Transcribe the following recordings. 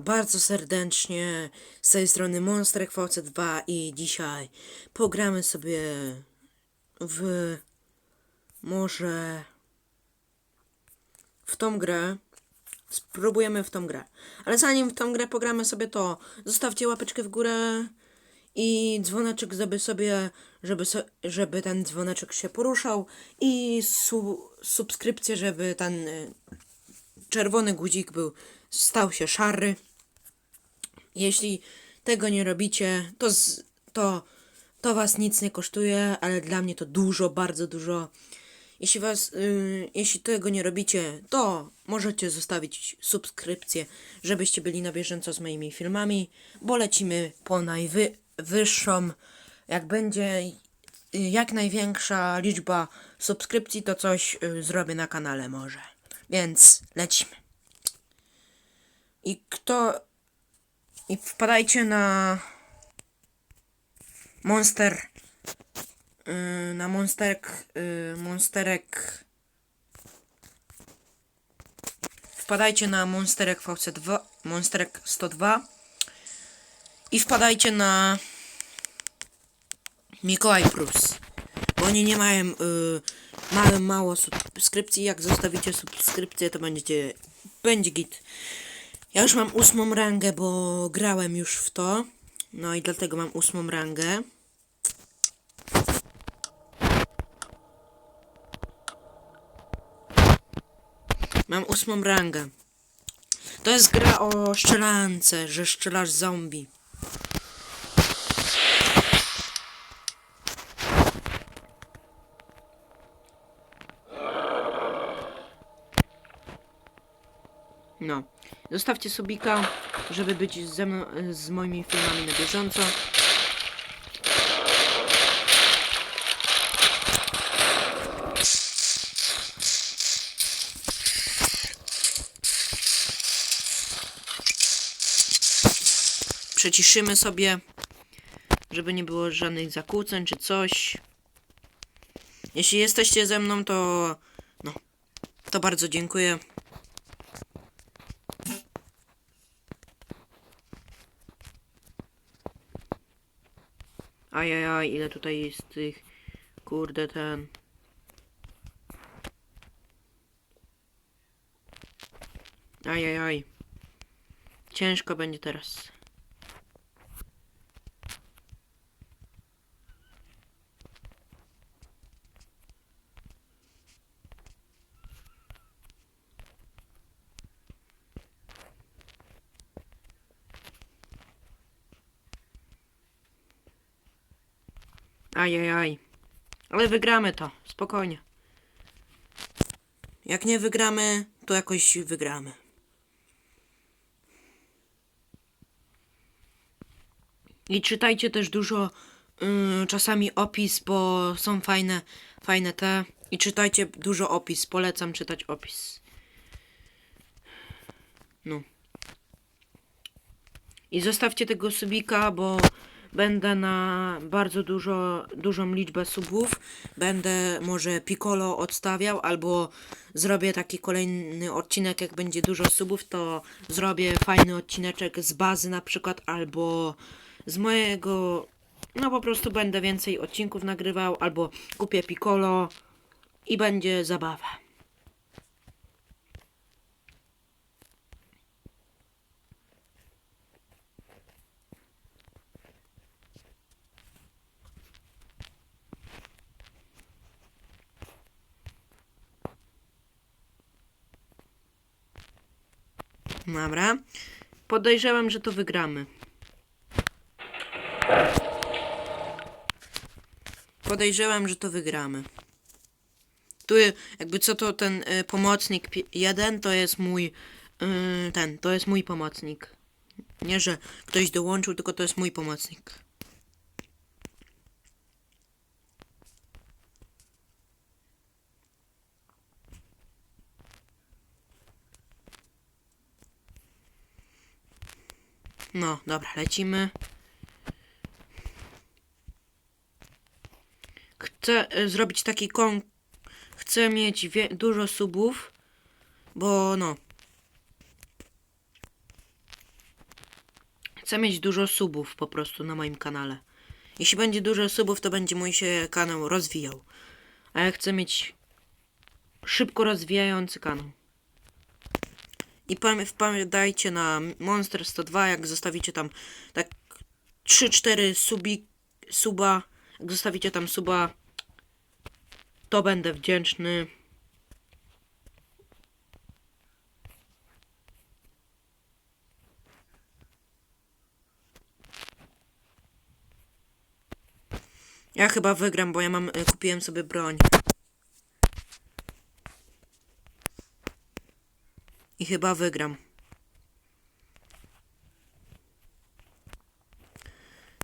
Bardzo serdecznie z tej strony Monster VC2 i dzisiaj pogramy sobie w może w tą grę. Spróbujemy w tą grę. Ale zanim w tą grę pogramy sobie to zostawcie łapeczkę w górę i dzwoneczek żeby sobie, żeby, so, żeby ten dzwoneczek się poruszał i su, subskrypcję, żeby ten y, czerwony guzik był, stał się szary. Jeśli tego nie robicie, to, z, to, to was nic nie kosztuje, ale dla mnie to dużo, bardzo dużo. Jeśli was, y, jeśli tego nie robicie, to możecie zostawić subskrypcję, żebyście byli na bieżąco z moimi filmami, bo lecimy po najwyższą, jak będzie jak największa liczba subskrypcji, to coś y, zrobię na kanale może. Więc lecimy. I kto. I wpadajcie na. Monster. Yy, na monsterek. Yy, monsterek. Wpadajcie na monsterek VC2. Monsterek 102. I wpadajcie na. Mikołaj Plus. Bo oni nie mają. Yy, mają mało subskrypcji. Jak zostawicie subskrypcję, to będziecie. Będzie git. Ja już mam ósmą rangę, bo grałem już w to. No i dlatego mam ósmą rangę. Mam ósmą rangę. To jest gra o strzelance, że strzelasz zombie. No. Zostawcie subika, żeby być ze mną, z moimi filmami na bieżąco. Przeciszymy sobie, żeby nie było żadnych zakłóceń czy coś. Jeśli jesteście ze mną, to no, to bardzo dziękuję. Ajajaj, ile tutaj jest tych... Kurde, ten... Ajajaj. Ciężko będzie teraz. Ajajaj. Ale wygramy to, spokojnie. Jak nie wygramy, to jakoś wygramy. I czytajcie też dużo yy, czasami opis, bo są fajne, fajne te. I czytajcie dużo opis, polecam czytać opis. No. I zostawcie tego subika, bo będę na bardzo dużo, dużą liczbę subów. Będę może Piccolo odstawiał, albo zrobię taki kolejny odcinek, jak będzie dużo subów, to zrobię fajny odcineczek z bazy na przykład, albo z mojego... No po prostu będę więcej odcinków nagrywał, albo kupię Piccolo i będzie zabawa. Dobra. Podejrzewam, że to wygramy. Podejrzewam, że to wygramy. Tu jakby co to ten y, pomocnik jeden to jest mój y, ten, to jest mój pomocnik. Nie, że ktoś dołączył, tylko to jest mój pomocnik. No, dobra, lecimy. Chcę y, zrobić taki kon... Chcę mieć dużo subów, bo no. Chcę mieć dużo subów po prostu na moim kanale. Jeśli będzie dużo subów, to będzie mój się kanał rozwijał. A ja chcę mieć szybko rozwijający kanał. I pam- pamiętajcie na Monster 102, jak zostawicie tam tak 3-4 subi, suba, jak zostawicie tam suba, to będę wdzięczny. Ja chyba wygram, bo ja mam, y, kupiłem sobie broń. I chyba wygram.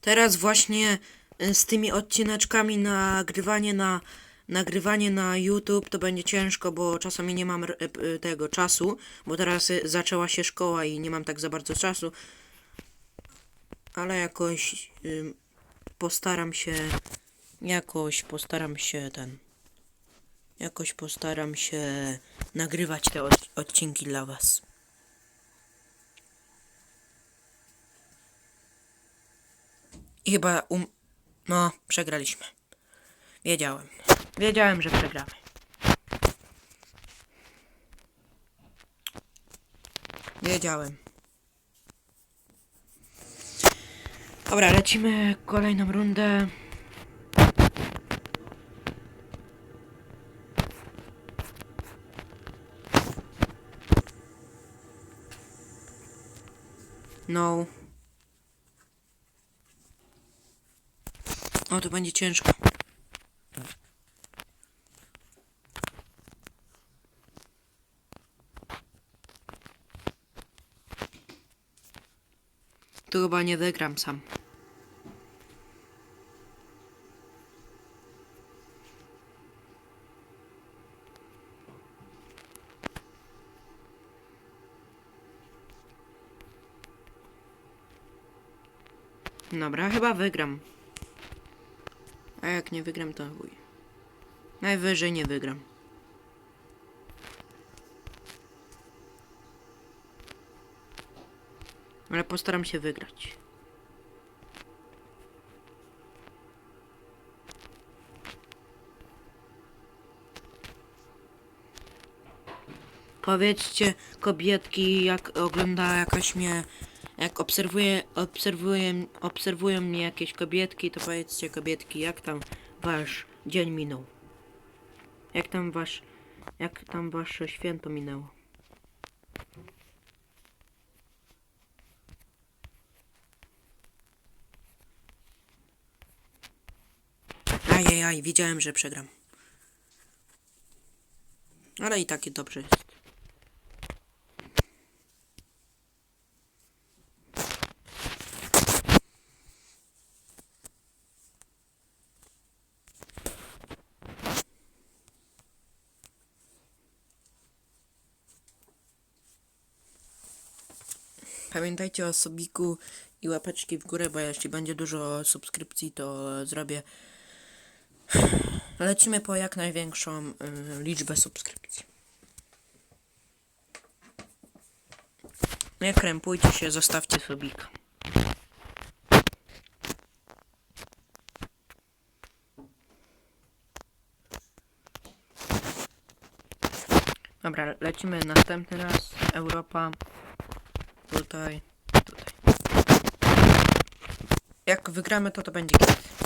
Teraz właśnie y, z tymi odcineczkami nagrywanie na nagrywanie na YouTube to będzie ciężko, bo czasami nie mam r- y, tego czasu, bo teraz y, zaczęła się szkoła i nie mam tak za bardzo czasu. Ale jakoś y, postaram się jakoś postaram się ten jakoś postaram się nagrywać te od, odcinki dla was. I chyba um... No, przegraliśmy. Wiedziałem. Wiedziałem, że przegramy. Wiedziałem. Dobra, lecimy kolejną rundę. No. O, to będzie ciężko. Tu chyba nie wygram sam. Dobra, chyba wygram. A jak nie wygram, to chuj. Najwyżej nie wygram. Ale postaram się wygrać. Powiedzcie kobietki, jak ogląda jakaś mnie, jak obserwuje, obserwuję, obserwują mnie jakieś kobietki, to powiedzcie kobietki, jak tam wasz dzień minął. Jak tam wasz, jak tam wasze święto minęło. Ajajaj, wiedziałem, że przegram. Ale i takie dobrze jest. Pamiętajcie o subiku i łapeczki w górę, bo jeśli będzie dużo subskrypcji, to zrobię. Lecimy po jak największą y, liczbę subskrypcji. Nie krępujcie się, zostawcie subika. Dobra, lecimy następny raz. Europa. Tutaj, tutaj. Jak wygramy, to to będzie git.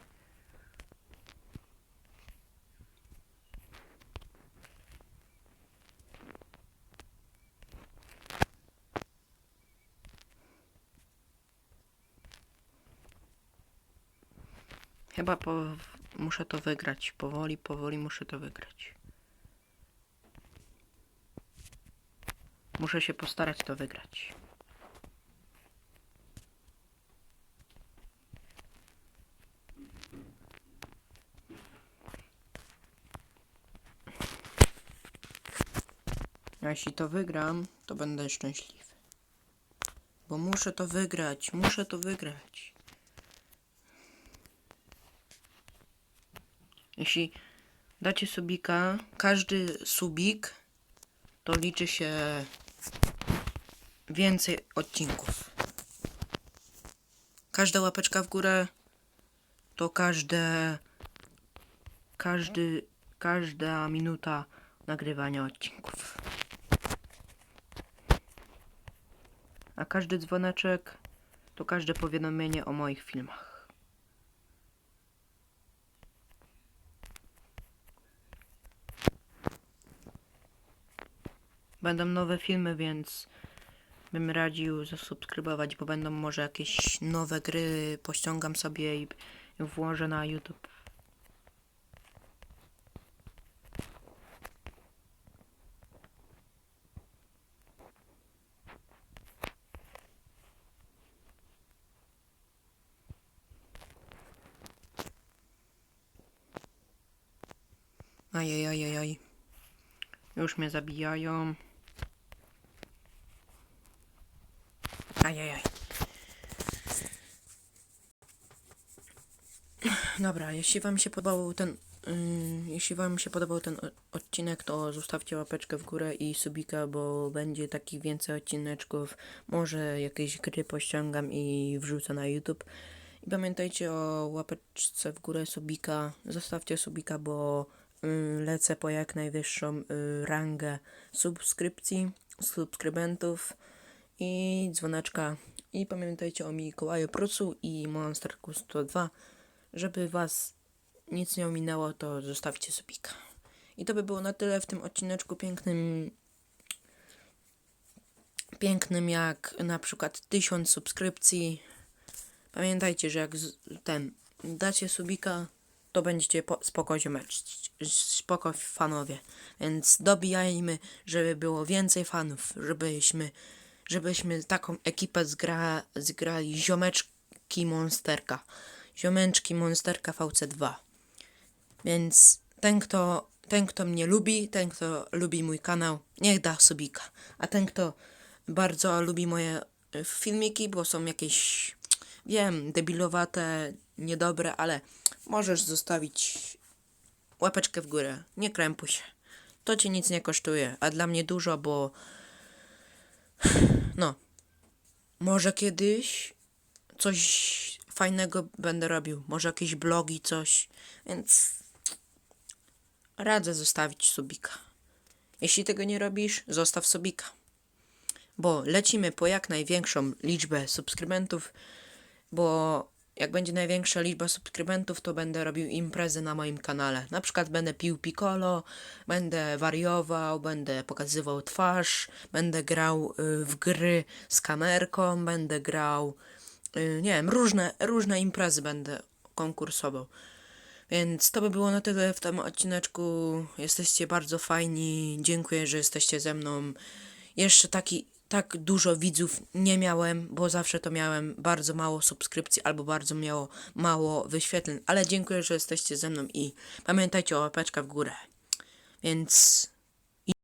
Chyba po... muszę to wygrać. Powoli, powoli muszę to wygrać. Muszę się postarać to wygrać. A jeśli to wygram, to będę szczęśliwy. Bo muszę to wygrać, muszę to wygrać. Jeśli dacie subika, każdy subik to liczy się więcej odcinków. Każda łapeczka w górę to każde każdy każda minuta nagrywania odcinków. A każdy dzwoneczek to każde powiadomienie o moich filmach. Będą nowe filmy, więc bym radził zasubskrybować, bo będą może jakieś nowe gry, pościągam sobie i włożę na YouTube. Ajajajajaj. Już mnie zabijają. Ajajaj. Dobra, jeśli wam się podobał ten... Yy, jeśli wam się podobał ten odcinek, to zostawcie łapeczkę w górę i subika, bo będzie takich więcej odcineczków. Może jakieś gry pościągam i wrzucę na YouTube. I pamiętajcie o łapeczce w górę subika. Zostawcie subika, bo y, lecę po jak najwyższą y, rangę subskrypcji, subskrybentów i dzwoneczka. I pamiętajcie o Mikołaju Prucu i Monsterku 102. Żeby was nic nie ominęło, to zostawcie subika. I to by było na tyle w tym odcineczku pięknym. Pięknym jak na przykład 1000 subskrypcji. Pamiętajcie, że jak ten dacie subika, to będziecie po, spoko ziomecz, spoko fanowie. Więc dobijajmy, żeby było więcej fanów, żebyśmy, żebyśmy taką ekipę zgra, zgrali ziomeczki Monsterka. Ziomeczki Monsterka VC2. Więc ten kto, ten, kto mnie lubi, ten, kto lubi mój kanał, niech da subika. A ten, kto bardzo lubi moje y, filmiki, bo są jakieś, wiem, debilowate, niedobre, ale możesz zostawić łapeczkę w górę. Nie krępuj się. To ci nic nie kosztuje, a dla mnie dużo, bo no, może kiedyś coś fajnego będę robił. Może jakieś blogi, coś. Więc radzę zostawić subika. Jeśli tego nie robisz, zostaw subika. Bo lecimy po jak największą liczbę subskrybentów, bo jak będzie największa liczba subskrybentów, to będę robił imprezy na moim kanale. Na przykład będę pił piccolo, będę wariował, będę pokazywał twarz, będę grał y, w gry z kamerką, będę grał, nie wiem, różne, różne imprezy będę konkursował. Więc to by było na tyle w tym odcineczku. Jesteście bardzo fajni. Dziękuję, że jesteście ze mną. Jeszcze taki, tak dużo widzów nie miałem, bo zawsze to miałem bardzo mało subskrypcji albo bardzo miało, mało wyświetleń. Ale dziękuję, że jesteście ze mną i pamiętajcie o łapeczka w górę. Więc